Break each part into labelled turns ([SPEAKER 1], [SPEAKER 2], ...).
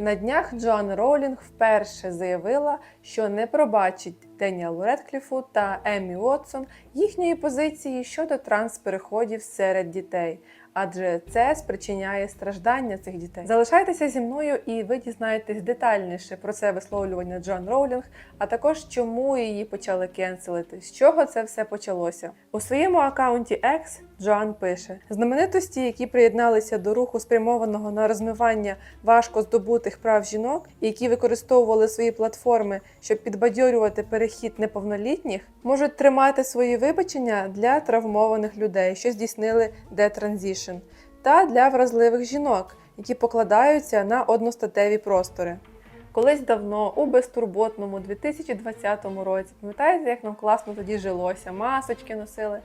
[SPEAKER 1] На днях Джоан Роулінг вперше заявила, що не пробачить Деніалу Редкліфу та Еммі Уотсон їхньої позиції щодо транспереходів серед дітей, адже це спричиняє страждання цих дітей. Залишайтеся зі мною, і ви дізнаєтесь детальніше про це висловлювання Джоан Роулінг, а також чому її почали кенселити, з чого це все почалося. У своєму акаунті X Джоан пише: знаменитості, які приєдналися до руху спрямованого на розмивання важко здобутих прав жінок, які використовували свої платформи, щоб підбадьорювати перехід неповнолітніх, можуть тримати свої вибачення для травмованих людей, що здійснили детранзішн, та для вразливих жінок, які покладаються на одностатеві простори. Колись давно у безтурботному 2020 році, пам'ятаєте, як нам класно тоді жилося, масочки носили.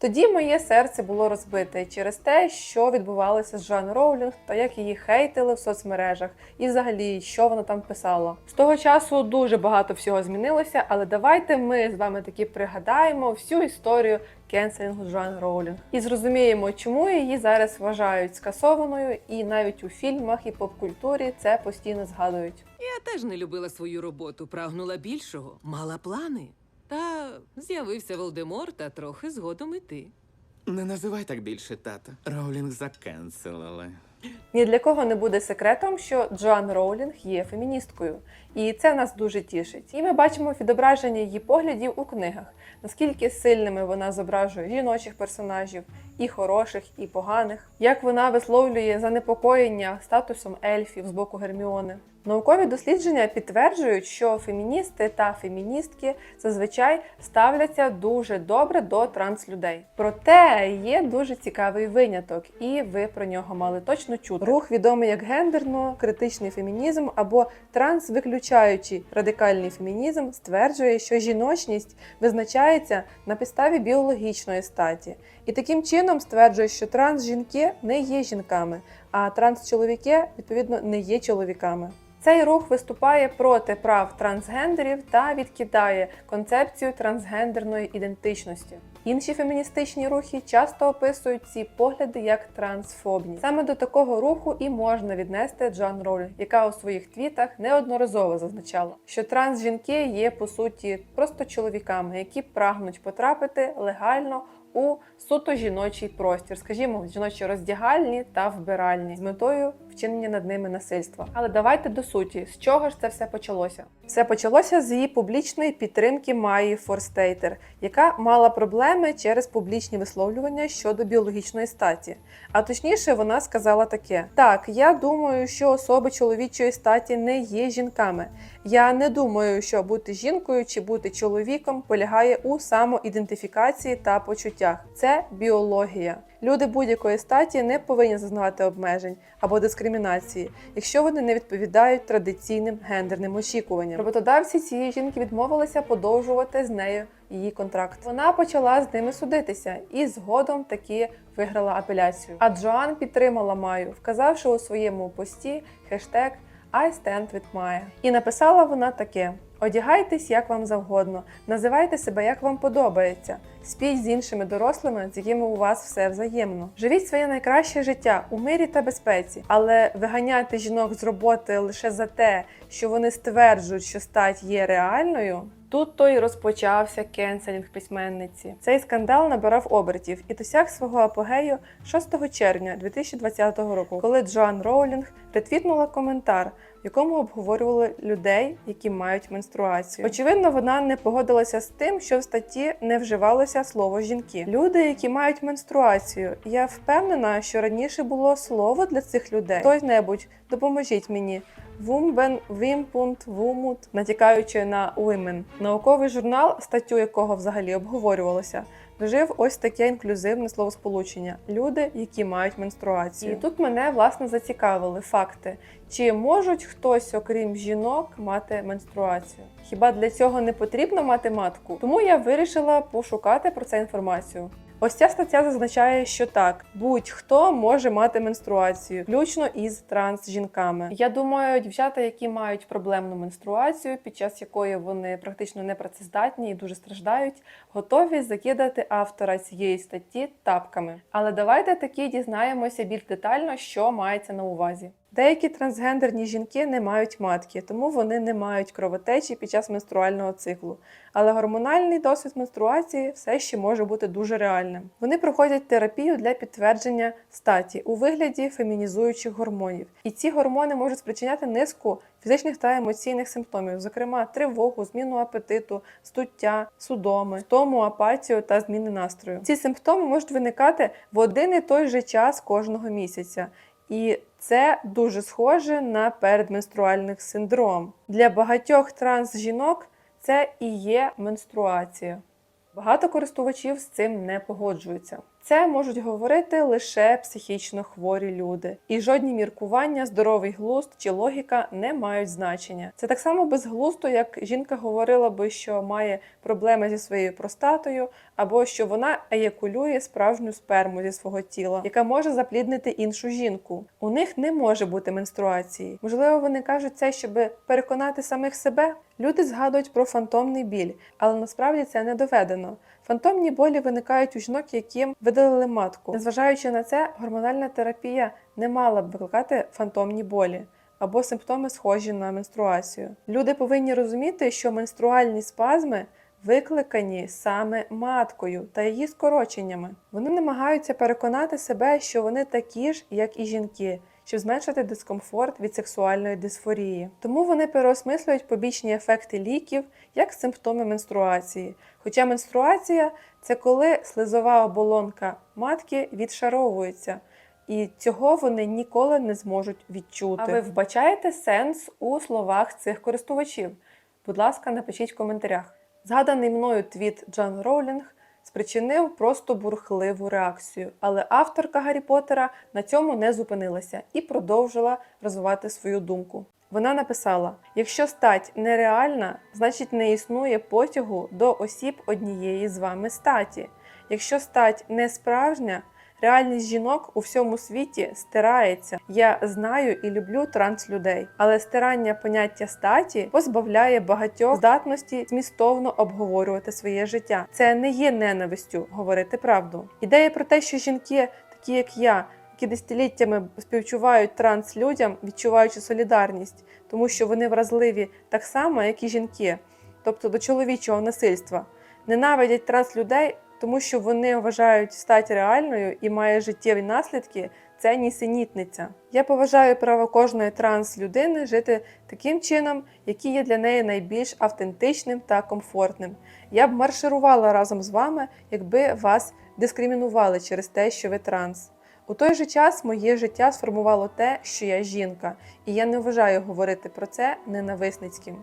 [SPEAKER 1] Тоді моє серце було розбите через те, що відбувалося з Жан Роулінг та як її хейтили в соцмережах, і взагалі, що вона там писала. З того часу дуже багато всього змінилося, але давайте ми з вами таки пригадаємо всю історію кенселінгу Жан Роулінг і зрозуміємо, чому її зараз вважають скасованою, і навіть у фільмах і поп-культурі це постійно згадують.
[SPEAKER 2] Я теж не любила свою роботу, прагнула більшого, мала плани. Та з'явився Волдемор та трохи згодом і ти.
[SPEAKER 3] Не називай так більше тата. Роулінг закенселили.
[SPEAKER 1] Ні для кого не буде секретом, що Джоан Роулінг є феміністкою, і це нас дуже тішить. І ми бачимо відображення її поглядів у книгах, наскільки сильними вона зображує жіночих персонажів, і хороших, і поганих, як вона висловлює занепокоєння статусом ельфів з боку Герміони. Наукові дослідження підтверджують, що феміністи та феміністки зазвичай ставляться дуже добре до транслюдей. Проте є дуже цікавий виняток, і ви про нього мали точно чути. Рух відомий як гендерно-критичний фемінізм або трансвиключаючий радикальний фемінізм, стверджує, що жіночність визначається на підставі біологічної статі, і таким чином стверджує, що трансжінки не є жінками, а трансчоловіки відповідно не є чоловіками. Цей рух виступає проти прав трансгендерів та відкидає концепцію трансгендерної ідентичності. Інші феміністичні рухи часто описують ці погляди як трансфобні. Саме до такого руху і можна віднести Джон Роулінг, яка у своїх твітах неодноразово зазначала, що трансжінки є по суті просто чоловіками, які прагнуть потрапити легально у суто жіночий простір, скажімо, жіночі роздягальні та вбиральні з метою вчинення над ними насильства. Але давайте до суті, з чого ж це все почалося? Все почалося з її публічної підтримки Майї Форстейтер, яка мала проблеми через публічні висловлювання щодо біологічної статі. А точніше, вона сказала таке: так, я думаю, що особи чоловічої статі не є жінками. Я не думаю, що бути жінкою чи бути чоловіком полягає у самоідентифікації та почуттях. Це біологія. Люди будь-якої статі не повинні зазнавати обмежень або дискримінації, якщо вони не відповідають традиційним гендерним очікуванням. Роботодавці цієї жінки відмовилися подовжувати з нею її контракт. Вона почала з ними судитися і згодом таки виграла апеляцію. А Джоан підтримала Маю, вказавши у своєму пості хештег I stand with Maya. І написала вона таке: одягайтесь як вам завгодно, називайте себе як вам подобається, спіть з іншими дорослими, з якими у вас все взаємно. Живіть своє найкраще життя у мирі та безпеці, але виганяти жінок з роботи лише за те, що вони стверджують, що стать є реальною. Тут то й розпочався кенселінг письменниці. Цей скандал набирав обертів і досяг свого апогею 6 червня 2020 року, коли Джоан Роулінг ретвітнула коментар, в якому обговорювали людей, які мають менструацію. Очевидно, вона не погодилася з тим, що в статті не вживалося слово жінки. Люди, які мають менструацію. Я впевнена, що раніше було слово для цих людей. Хтось-небудь, допоможіть мені. Вумбен Вімпунт Вумут, натякаючи на women. Науковий журнал, статтю якого взагалі обговорювалося, вжив ось таке інклюзивне словосполучення люди, які мають менструацію. І тут мене власне зацікавили факти: чи можуть хтось, окрім жінок, мати менструацію? Хіба для цього не потрібно мати матку? Тому я вирішила пошукати про це інформацію. Ось ця стаття зазначає, що так, будь-хто може мати менструацію, включно із трансжінками. Я думаю, дівчата, які мають проблемну менструацію, під час якої вони практично непрацездатні і дуже страждають, готові закидати автора цієї статті тапками. Але давайте таки дізнаємося більш детально, що мається на увазі. Деякі трансгендерні жінки не мають матки, тому вони не мають кровотечі під час менструального циклу. Але гормональний досвід менструації все ще може бути дуже реальним. Вони проходять терапію для підтвердження статі у вигляді фемінізуючих гормонів, і ці гормони можуть спричиняти низку фізичних та емоційних симптомів, зокрема тривогу, зміну апетиту, стуття, судоми, втому, апатію та зміни настрою. Ці симптоми можуть виникати в один і той же час кожного місяця. І це дуже схоже на передменструальний синдром. Для багатьох транс-жінок це і є менструація. Багато користувачів з цим не погоджуються. Це можуть говорити лише психічно хворі люди, і жодні міркування, здоровий глузд чи логіка не мають значення. Це так само безглуздо, як жінка говорила би, що має проблеми зі своєю простатою, або що вона еякулює справжню сперму зі свого тіла, яка може запліднити іншу жінку. У них не може бути менструації. Можливо, вони кажуть це, щоб переконати самих себе. Люди згадують про фантомний біль, але насправді це не доведено. Фантомні болі виникають у жінок, яким видалили матку. Незважаючи на це, гормональна терапія не мала б викликати фантомні болі або симптоми, схожі на менструацію. Люди повинні розуміти, що менструальні спазми викликані саме маткою та її скороченнями. Вони намагаються переконати себе, що вони такі ж, як і жінки. Щоб зменшити дискомфорт від сексуальної дисфорії. Тому вони переосмислюють побічні ефекти ліків як симптоми менструації. Хоча менструація це коли слизова оболонка матки відшаровується, і цього вони ніколи не зможуть відчути. А ви вбачаєте сенс у словах цих користувачів? Будь ласка, напишіть в коментарях. Згаданий мною твіт Джан Роулінг спричинив просто бурхливу реакцію, але авторка Гаррі Поттера на цьому не зупинилася і продовжила розвивати свою думку. Вона написала: якщо стать нереальна, значить не існує потягу до осіб однієї з вами статі. Якщо стать не справжня, реальність жінок у всьому світі стирається. Я знаю і люблю транслюдей, але стирання поняття статі позбавляє багатьох здатності змістовно обговорювати своє життя. Це не є ненавистю говорити правду. Ідея про те, що жінки, такі як я, які десятиліттями співчувають транс людям, відчуваючи солідарність, тому що вони вразливі так само, як і жінки, тобто до чоловічого насильства, ненавидять транс людей, тому що вони вважають стать реальною і має життєві наслідки. Це нісенітниця. Я поважаю право кожної транс-людини жити таким чином, який є для неї найбільш автентичним та комфортним. Я б марширувала разом з вами, якби вас дискримінували через те, що ви транс. У той же час моє життя сформувало те, що я жінка, і я не вважаю говорити про це ненависницьким.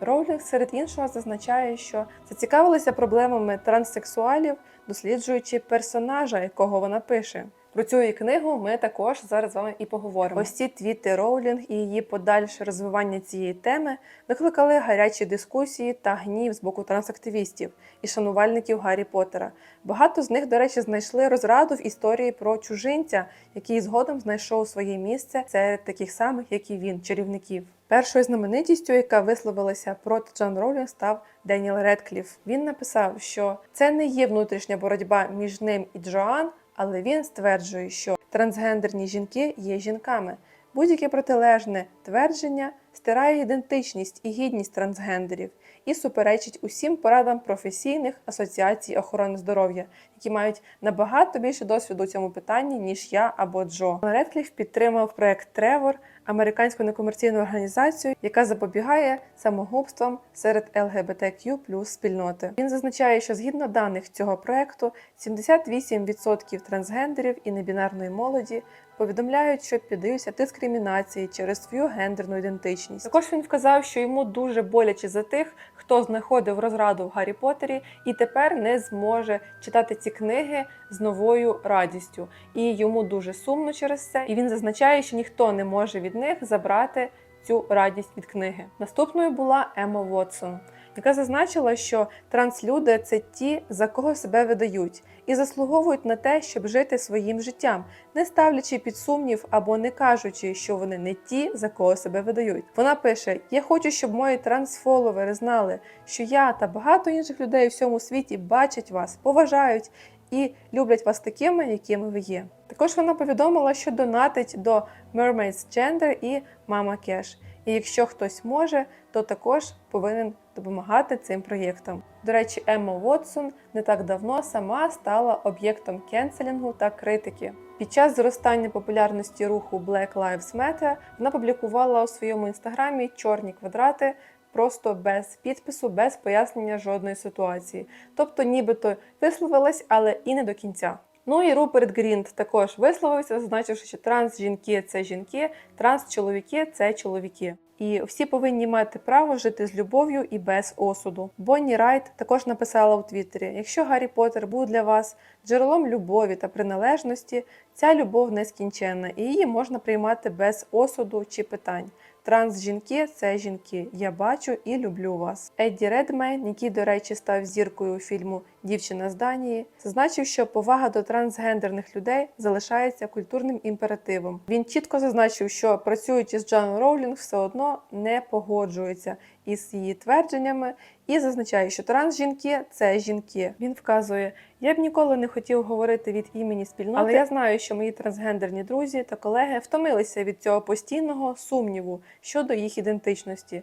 [SPEAKER 1] Роулінг серед іншого зазначає, що зацікавилася проблемами транссексуалів, досліджуючи персонажа, якого вона пише. Про цю її книгу ми також зараз з вами і поговоримо. Ось ці твіти Роулінг і її подальше розвивання цієї теми викликали гарячі дискусії та гнів з боку трансактивістів і шанувальників Гаррі Поттера. Багато з них, до речі, знайшли розраду в історії про чужинця, який згодом знайшов своє місце серед таких самих, як і він, чарівників. Першою знаменитістю, яка висловилася проти Джон Роулінг, став Деніел Редкліф. Він написав, що це не є внутрішня боротьба між ним і Джоан, але він стверджує, що трансгендерні жінки є жінками. Будь-яке протилежне твердження стирає ідентичність і гідність трансгендерів і суперечить усім порадам професійних асоціацій охорони здоров'я, які мають набагато більше досвіду у цьому питанні, ніж я або Джо. Редкліф підтримав проект Тревор, американську некомерційну організацію, яка запобігає самогубствам серед ЛГБТQ спільноти. Він зазначає, що згідно даних цього проекту, 78% трансгендерів і небінарної молоді повідомляють, що піддаються дискримінації через свою гендерну ідентичність. Також він вказав, що йому дуже боляче за тих, хто знаходив розраду в Гаррі Поттері і тепер не зможе читати ці книги з новою радістю. І йому дуже сумно через це. І він зазначає, що ніхто не може від них забрати цю радість від книги. Наступною була Ема Вотсон. Яка зазначила, що транслюди це ті, за кого себе видають, і заслуговують на те, щоб жити своїм життям, не ставлячи під сумнів або не кажучи, що вони не ті, за кого себе видають. Вона пише: Я хочу, щоб мої трансфоловери знали, що я та багато інших людей у всьому світі бачать вас, поважають і люблять вас такими, якими ви є. Також вона повідомила, що донатить до Mermaids Gender і Mama Cash. І якщо хтось може, то також повинен допомагати цим проєктам. До речі, Емма Вотсон не так давно сама стала об'єктом кенселінгу та критики. Під час зростання популярності руху Black Lives Matter вона публікувала у своєму інстаграмі чорні квадрати. Просто без підпису, без пояснення жодної ситуації. Тобто, нібито висловилась, але і не до кінця. Ну і Руперт Грінт також висловився, зазначивши, що транс-жінки це жінки, транс-чоловіки це чоловіки. І всі повинні мати право жити з любов'ю і без осуду. Бонні Райт також написала у Твіттері: якщо Гаррі Поттер був для вас джерелом любові та приналежності, ця любов нескінченна, і її можна приймати без осуду чи питань. Транс-жінки це жінки. Я бачу і люблю вас. Едді Редмейн, який, до речі, став зіркою фільму Дівчина з Данії, зазначив, що повага до трансгендерних людей залишається культурним імперативом. Він чітко зазначив, що працюючи з Джоан Роулінг, все одно не погоджується із її твердженнями і зазначає, що трансжінки це жінки. Він вказує: я б ніколи не хотів говорити від імені спільноти, але я знаю, що мої трансгендерні друзі та колеги втомилися від цього постійного сумніву щодо їх ідентичності,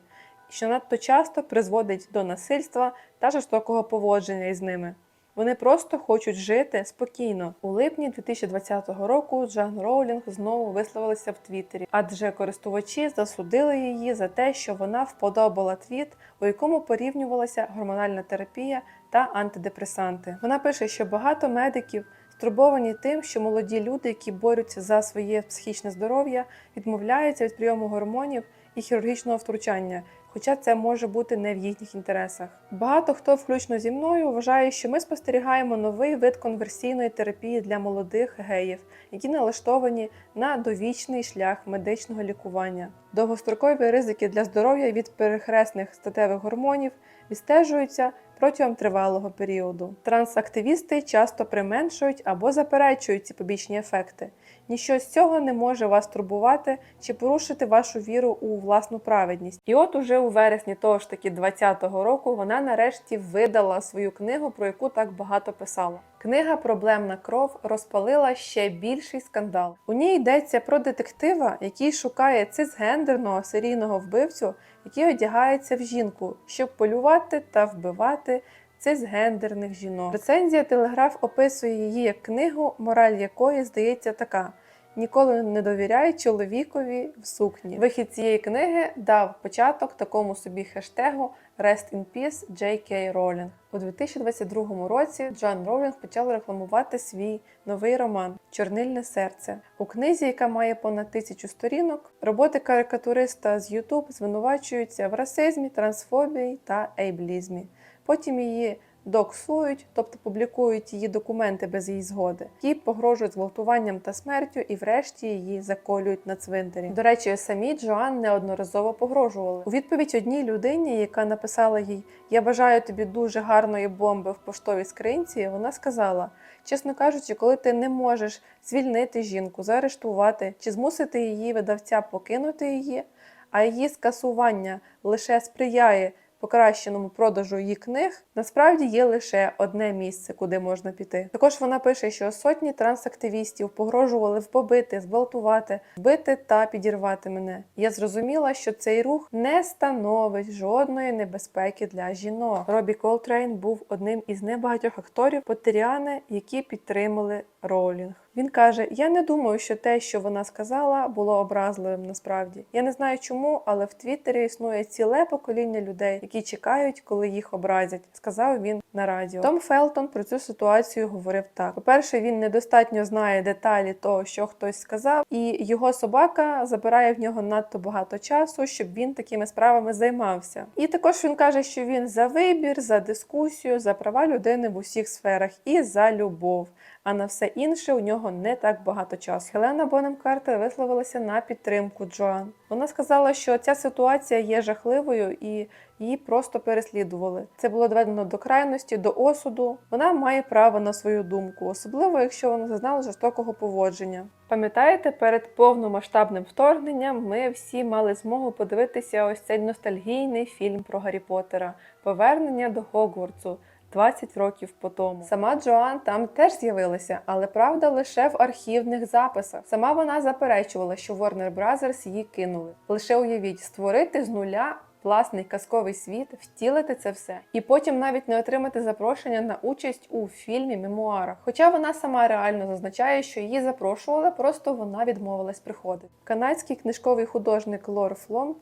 [SPEAKER 1] що надто часто призводить до насильства та жорстокого поводження із ними. Вони просто хочуть жити спокійно. У липні 2020 року Джан Роулінг знову висловилася в Твіттері, адже користувачі засудили її за те, що вона вподобала твіт, у якому порівнювалася гормональна терапія та антидепресанти. Вона пише, що багато медиків стурбовані тим, що молоді люди, які борються за своє психічне здоров'я, відмовляються від прийому гормонів і хірургічного втручання. Хоча це може бути не в їхніх інтересах. Багато хто, включно зі мною, вважає, що ми спостерігаємо новий вид конверсійної терапії для молодих геїв, які налаштовані на довічний шлях медичного лікування. Довгострокові ризики для здоров'я від перехресних статевих гормонів відстежуються протягом тривалого періоду. Трансактивісти часто применшують або заперечують ці побічні ефекти. Ніщо з цього не може вас турбувати чи порушити вашу віру у власну праведність. І от уже у вересні того ж таки 2020 року вона нарешті видала свою книгу, про яку так багато писала. Книга Проблемна кров розпалила ще більший скандал. У ній йдеться про детектива, який шукає цисгендерного серійного вбивцю, який одягається в жінку, щоб полювати та вбивати цисгендерних жінок. Рецензія Телеграф описує її як книгу, мораль якої здається така. Ніколи не довіряй чоловікові в сукні. Вихід цієї книги дав початок такому собі хештегу Rest in Peace J.K. Rowling. У 2022 році Джоан Роулінг почала рекламувати свій новий роман Чорнильне серце. У книзі, яка має понад тисячу сторінок, роботи карикатуриста з YouTube звинувачуються в расизмі, трансфобії та ейблізмі. Потім її доксують, тобто публікують її документи без її згоди, які погрожують зґвалтуванням та смертю, і врешті її заколюють на цвинтарі. До речі, самі Джоан неодноразово погрожували. У відповідь одній людині, яка написала їй Я бажаю тобі дуже гарної бомби в поштовій скринці. Вона сказала: чесно кажучи, коли ти не можеш звільнити жінку, заарештувати чи змусити її видавця покинути її, а її скасування лише сприяє покращеному продажу її книг, насправді є лише одне місце, куди можна піти. Також вона пише, що сотні трансактивістів погрожували побити, зґвалтувати, вбити та підірвати мене. Я зрозуміла, що цей рух не становить жодної небезпеки для жінок. Робі Колтрейн був одним із небагатьох акторів Поттеріани, які підтримали Роулінг. Він каже: Я не думаю, що те, що вона сказала, було образливим насправді. Я не знаю чому, але в Твіттері існує ціле покоління людей, які чекають, коли їх образять, сказав він на радіо. Том Фелтон про цю ситуацію говорив так: по-перше, він недостатньо знає деталі того, що хтось сказав, і його собака забирає в нього надто багато часу, щоб він такими справами займався. І також він каже, що він за вибір, за дискусію, за права людини в усіх сферах і за любов. А на все інше у нього не так багато часу. Хелена Бонем Картер висловилася на підтримку Джоан. Вона сказала, що ця ситуація є жахливою і її просто переслідували. Це було доведено до крайності, до осуду. Вона має право на свою думку, особливо якщо вона зазнала жорстокого поводження. Пам'ятаєте, перед повномасштабним вторгненням ми всі мали змогу подивитися ось цей ностальгійний фільм про Гаррі Поттера Повернення до Хогвартсу. 20 років по тому. Сама Джоан там теж з'явилася, але правда лише в архівних записах. Сама вона заперечувала, що Warner Brothers її кинули. Лише уявіть, створити з нуля. Власний казковий світ, втілити це все, і потім навіть не отримати запрошення на участь у фільмі мемуарах. Хоча вона сама реально зазначає, що її запрошували, просто вона відмовилась приходити. Канадський книжковий художник Лор Флом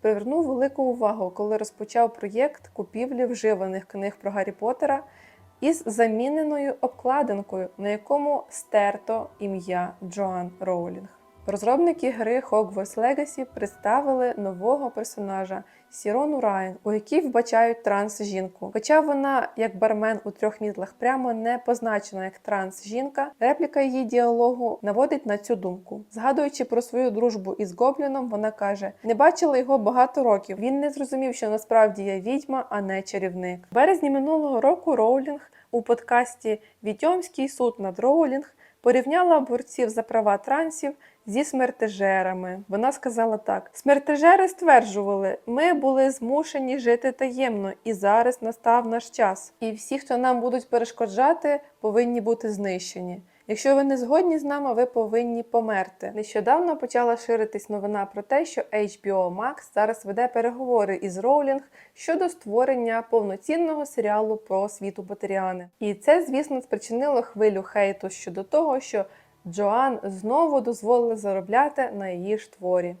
[SPEAKER 1] привернув велику увагу, коли розпочав проєкт купівлі вживаних книг про Гаррі Поттера із заміненою обкладинкою, на якому стерто ім'я Джоан Роулінг. Розробники гри Hogwarts Legacy представили нового персонажа Сірону Райан, у якій вбачають транс-жінку. Хоча вона, як бармен у трьох мітлах, прямо не позначена як транс-жінка, репліка її діалогу наводить на цю думку. Згадуючи про свою дружбу із Гобліном, вона каже: не бачила його багато років. Він не зрозумів, що насправді я відьма, а не чарівник. В березні минулого року Роулінг у подкасті Відьомський суд над Роулінг порівняла борців за права трансів зі смертежерами. Вона сказала так: смертежери стверджували, ми були змушені жити таємно, і зараз настав наш час. І всі, хто нам будуть перешкоджати, повинні бути знищені. Якщо ви не згодні з нами, ви повинні померти. Нещодавно почала ширитись новина про те, що HBO Max зараз веде переговори із Роулінг щодо створення повноцінного серіалу про світу Батеріани. І це, звісно, спричинило хвилю хейту щодо того, що Джоан знову дозволили заробляти на її ж творі.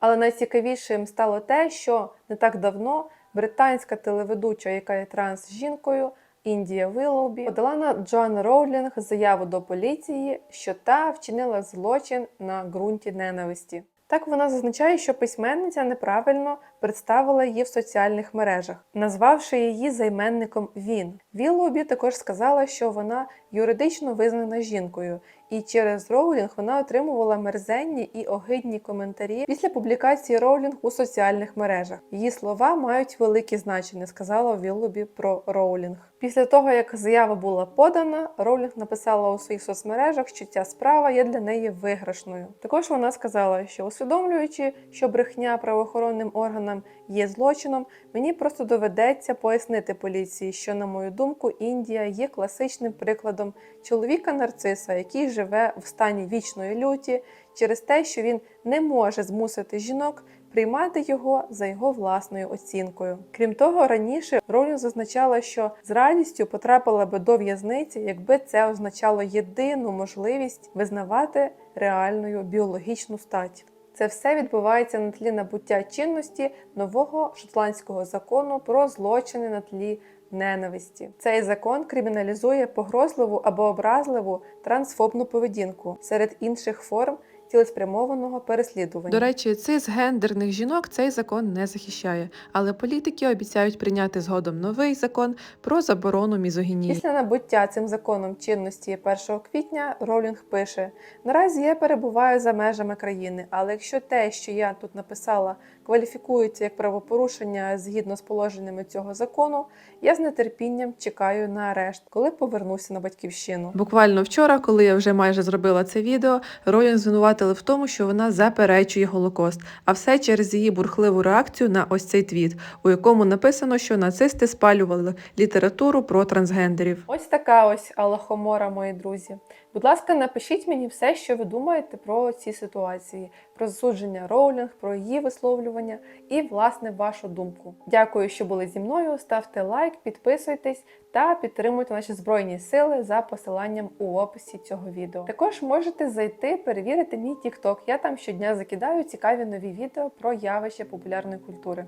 [SPEAKER 1] Але найцікавішим стало те, що не так давно британська телеведуча, яка є транс-жінкою, Індія Віллоубі, подала на Джоан Роулінг заяву до поліції, що та вчинила злочин на ґрунті ненависті. Так вона зазначає, що письменниця неправильно представила її в соціальних мережах, назвавши її займенником він. Віллоубі також сказала, що вона юридично визнана жінкою, і через Роулінг вона отримувала мерзенні і огидні коментарі після публікації Роулінг у соціальних мережах. Її слова мають велике значення, сказала Віллобі про Роулінг. Після того, як заява була подана, Роулінг написала у своїх соцмережах, що ця справа є для неї виграшною. Також вона сказала, що усвідомлюючи, що брехня правоохоронним органам є злочином, мені просто доведеться пояснити поліції, що, на мою думку, Індія є класичним прикладом чоловіка нарциса, який живе в стані вічної люті через те, що він не може змусити жінок приймати його за його власною оцінкою. Крім того, раніше Ролінг зазначала, що з радістю потрапила би до в'язниці, якби це означало єдину можливість визнавати реальною біологічну стать. Це все відбувається на тлі набуття чинності нового шотландського закону про злочини на тлі ненависті. Цей закон криміналізує погрозливу або образливу трансфобну поведінку серед інших форм цілеспрямованого переслідування.
[SPEAKER 4] До речі, цисгендерних жінок цей закон не захищає, але політики обіцяють прийняти згодом новий закон про заборону мізогінії.
[SPEAKER 1] Після набуття цим законом чинності 1 квітня Ролінг пише: наразі я перебуваю за межами країни, але якщо те, що я тут написала, кваліфікується як правопорушення згідно з положеннями цього закону, я з нетерпінням чекаю на арешт, коли повернуся на батьківщину.
[SPEAKER 4] Буквально вчора, коли я вже майже зробила це відео, Ролін звинуватили в тому, що вона заперечує Голокост, а все через її бурхливу реакцію на ось цей твіт, у якому написано, що нацисти спалювали літературу про трансгендерів.
[SPEAKER 1] Ось така ось Аллахомора, мої друзі. Будь ласка, напишіть мені все, що ви думаєте про ці ситуації, про засудження Роулінг, про її висловлювання і, власне, вашу думку. Дякую, що були зі мною. Ставте лайк, підписуйтесь та підтримуйте наші збройні сили за посиланням у описі цього відео. Також можете зайти перевірити мій TikTok. Я там щодня закидаю цікаві нові відео про явища популярної культури.